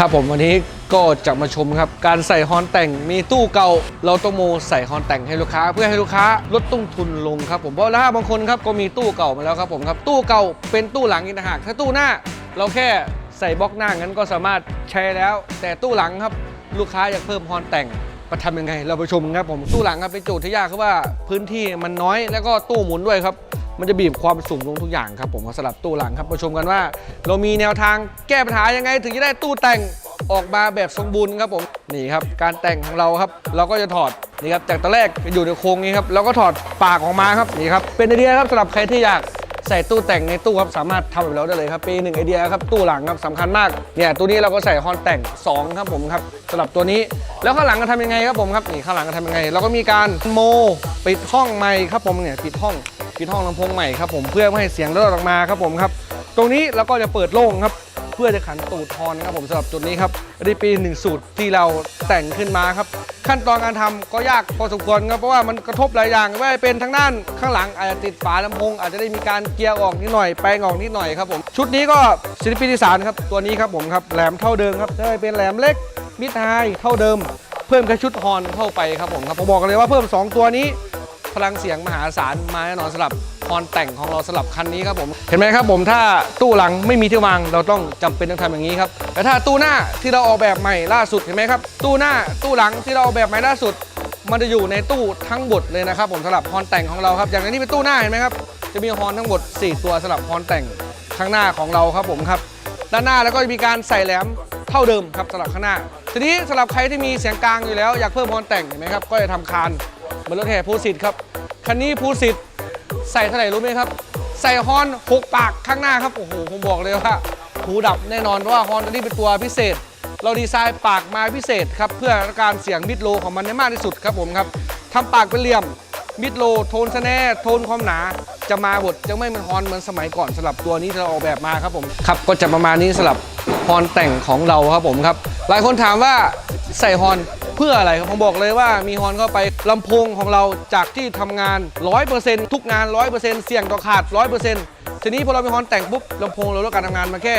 ครับผมวันนี้ก็จะมาชมครับ การใส่ฮอนแต่งมีตู้เก่า เราต้องโมใส่ฮอนแต่งให้ลูกค้า เพื่อให้ลูกค้าลดต้นทุนลงครับผมเพราะถ้าบางคนครับก็มีตู้เก่ามาแล้วครับผมครับตู้เก่าเป็นตู้หลังอีกต่างหากถ้าตู้หน้า เราแค่ใส่บล็อกหน้างั้นก็สามารถใช้แล้ว แต่ตู้หลังครับลูกค้าอยากเพิ่มฮอนแต่งมาทำยังไง เราไปชมครับผมตู้หลังครับเป็นโจทย์ที่ยากคือว่าพื้นที่มันน้อยแล้วก็ตู้หมุนด้วยครับ มันจะบีบความสูงลงทุกอย่างครับผมสำหรับตู้หลังครับมาชมกันว่า เรามีแนวทางแก้ปัญหายังไง ถึงจะได้ตู้แต่งออกมาแบบสมบูรณ์ครับผมนี่ครับการแต่งของเราครับ เราก็จะถอดนี่ครับจากตอนแรกอยู่ในโครงนี้ครับเราก็ถอดปากออกมาครับนี่ครับเป็นไอเดียครับสำหรับใครที่อยากใส่ตู้แต่งในตู้ครับสามารถทำแบบเราได้เลยครับปีหนึ่งไอเดียครับตู้หลังครับสำคัญมากเนี่ยตัวนี้เราก็ใส่ฮอนแต่ง 2 ครับผมครับสำหรับตัวนี้ แล้วข้างหลังก็ทำยังไงครับผมครับนี่ข้างหลังก็ทำยังไง เราก็มีการโมปิดห้องไมค์ครับผมเนี่ยปิดห้อง ปิดห้องลำโพงใหม่ครับผมเพื่อไม่ให้เสียงลดออกมาครับผมครับ ตรงนี้เราก็จะเปิดโล่งครับ เพื่อจะขันตูดฮอนครับผมสำหรับจุดนี้ครับอันนี้ปีหนึ่งสูตรที่เราแต่งขึ้นมาครับ ขั้นตอนการทำก็ยากพอสมควรครับเพราะว่ามันกระทบหลายอย่างไม่ว่าจะเป็นทางด้านข้างหลังอาจจะติดฝาลำโพงอาจจะได้มีการเกียร์ออกนิดหน่อยแปลงออกนิดหน่อยครับผมชุดนี้ก็ศิลปินอีสานครับตัวนี้ครับผมครับแหลมเท่าเดิมครับได้เป็นแหลมเล็กมิดไฮเท่าเดิม เพิ่มแค่ชุดฮอนเข้าไปครับผมครับผมบอกกันเลยว่าเพิ่ม 2 ตัวนี้ พลังเสียงมหาศาลมาแน่นอนสำหรับฮอนแต่งของเราสำหรับคันนี้ครับผม เห็นไหมครับผมถ้าตู้หลังไม่มีที่วางเราต้องจำเป็นต้องทำอย่างนี้ครับแต่ถ้าตู้หน้าที่เราออกแบบใหม่ล่าสุดเห็นไหมครับตู้หน้าตู้หลังที่เราออกแบบใหม่ล่าสุด มันจะอยู่ในตู้ทั้งหมดเลยนะครับผมสำหรับฮอนแต่งของเราครับอย่างนี้เป็นตู้หน้าเห็นไหมครับจะมีฮอนทั้งหมด 4 ตัวสำหรับฮอนแต่งข้างหน้าของเราครับผมครับด้านหน้าแล้วก็จะมีการใส่แหลมเท่าเดิมครับสำหรับข้างหน้า ทีนี้สำหรับใครที่มีเสียงกลางอยู่แล้วอยากเพิ่มฮอนแต่งเห็นไหมครับก็จะทำคานเหมือนรถแห่พูสิทธ์ครับ คันนี้พูสิทธิ์ใส่เท่าไหร่รู้ไหมครับ ใส่ฮอนหกปากข้างหน้าครับ โอ้โห ผมบอกเลยว่าหูดับแน่นอนเพราะว่าฮอนตัวนี้เป็นตัวพิเศษ เราดีไซน์ปากมาพิเศษครับเพื่อการเสียงมิดโลของมันได้มากที่สุดครับผมครับทำปากเป็นเหลี่ยมมิดโลโทนสแนร์โทนความหนาจะมาบดจะไม่เหมันฮอนเหมือนสมัยก่อนสำหรับตัวนี้ที่เราออกแบบมาครับผมครับก็จะประมาณนี้สำหรับฮอนแต่งของเราครับผมครับ หลายคนถามว่าใส่ฮอน เพื่ออะไรผมบอกเลยว่ามีฮอนเข้าไปลำโพงของเราจากที่ทำงาน 100%ทุกงาน 100%เสี่ยงต่อขาด 100%ทีนี้พอเรามีฮอนแต่งปุ๊บลำโพงเราลดการทำงานมาแค่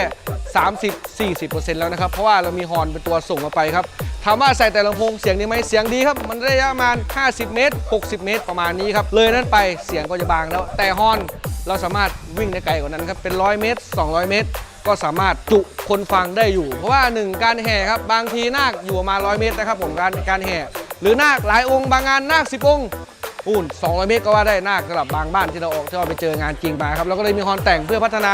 30-40%แล้วนะครับเพราะว่าเรามีฮอนเป็นตัวส่งมาไปครับถามว่าใส่แต่ลำโพงเสียงดีไหมเสียงดีครับ มันระยะประมาณ 50 เมตร 60 เมตรประมาณนี้ครับ เลยนั้นไปเสียงก็จะบางแล้ว แต่ฮอนเราสามารถวิ่งได้ไกลกว่านั้นครับ เป็น 100 เมตร 200 เมตร ก็สามารถจุคนฟังได้อยู่ เพราะว่าหนึ่งการแห่ครับบางทีนาคอยู่ประมาณ100 เมตรนะครับผมการการแห่ หรือนาคหลายองค์บางงานนาค10องค์ปูน200 เมตรก็ว่าได้นาคสำหรับบางบ้านที่เราออกที่เราไปเจองานจริงมาครับเราก็เลยมีฮอนแต่งเพื่อพัฒนา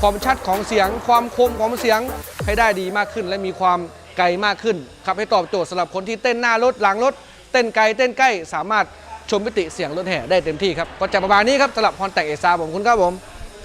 ความชัดของเสียง ความคมของเสียงให้ได้ดีมากขึ้น และมีความไกลมากขึ้นครับให้ตอบโจทย์สำหรับคนที่เต้นหน้ารถหลังรถเต้นไกลเต้นใกล้สามารถชมมิติเสียงรถแห่ได้เต็มที่ครับก็จะประมาณนี้ครับสำหรับฮอนแต่งเอซาผมคุณครับผม